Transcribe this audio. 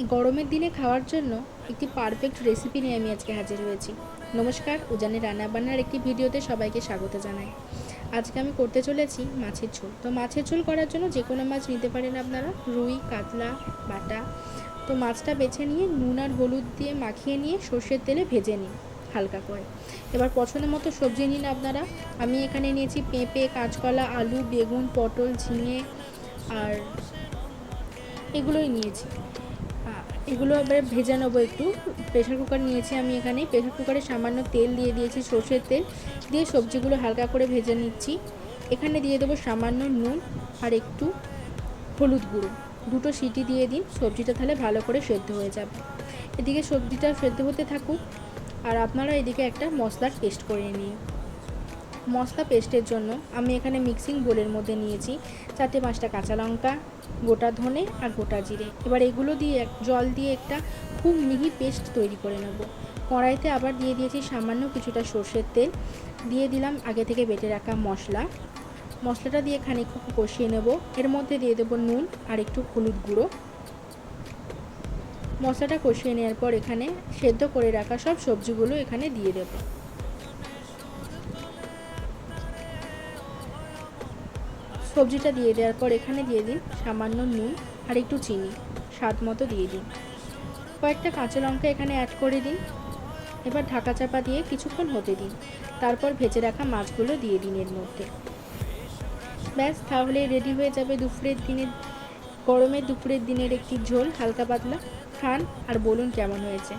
এই গরমের দিনে খাওয়ার জন্য একটি পারফেক্ট রেসিপি নিয়ে আমি আজকে হাজির হয়েছি। নমস্কার উজানি রান্নাবান্নার একটি ভিডিওতে সবাইকে স্বাগত জানাই। আজকে আমি করতে চলেছি মাছের ঝোল। তো মাছের ঝোল করার জন্য যে কোনো মাছ নিতে পারেন আপনারা, রুই, কাতলা, বাটা। তো মাছটা বেছে নিয়ে নুন আর হলুদ দিয়ে মাখিয়ে নিয়ে সর্ষের তেলে ভেজে নিন হালকা করে। এবার পছন্দ মতো সবজি নিন আপনারা। আমি এখানে নিয়েছি পেঁপে, কাঁচকলা, আলু, বেগুন, পটল, ঝিঙে আর এগুলোই নিয়েছি। এগুলো এবার ভেজে নেব একটু। প্রেশার কুকার নিয়েছি আমি এখানে প্রেশার কুকারে সামান্য তেল দিয়ে দিয়েছি সর্ষের তেল। দিয়ে সবজিগুলো হালকা করে ভেজে নিচ্ছি। এখানে দিয়ে দেবো সামান্য নুন আর একটু হলুদ গুঁড়ো। দুটো সিটি দিয়ে দিন, সবজিটা তাহলে ভালো করে সেদ্ধ হয়ে যাবে। এদিকে সবজিটা সেদ্ধ হতে থাকুক। আর আপনারা এদিকে একটা মশলার পেস্ট করে নিন। মশলা পেস্টের জন্য আমি এখানে মিক্সিং বোলের মধ্যে নিয়েছি চারটে পাঁচটা কাঁচা লঙ্কা, গোটা ধনে আর গোটা জিরে। এবার এগুলো দিয়ে এক- জল দিয়ে একটা খুব মিহি পেস্ট তৈরি করে নেব। কড়াইতে আবার দিয়ে দিয়েছি সামান্য কিছুটা সর্ষের তেল। দিয়ে দিলাম আগে থেকে বেটে রাখা মশলা। মশলাটা দিয়ে খানিকক্ষণ কষিয়ে নেব। এর মধ্যে দিয়ে দেবো নুন আর একটু হলুদ গুঁড়ো। মশলাটা কষিয়ে নেওয়ার পর এখানে সেদ্ধ করে রাখা সব সবজিগুলো এখানে দিয়ে দেবো। সবজিটা দিয়ে দেওয়ার পর এখানে দিয়ে দিন সামান্য নুন আর একটু চিনি, স্বাদ মতো দিয়ে দিন কয়েকটা কাঁচা লঙ্কা এখানে অ্যাড করে দিন এবার ঢাকা চাপা দিয়ে কিছুক্ষণ হতে দিন তারপর ভেজে রাখা মাছগুলো দিয়ে দিন এর মধ্যে। ব্যাস, তাহলে রেডি হয়ে যাবে দুপুরের দিনের, গরমের দুপুরের দিনের একটি ঝোল, হালকা পাতলা। খান আর বলুন কেমন হয়েছে।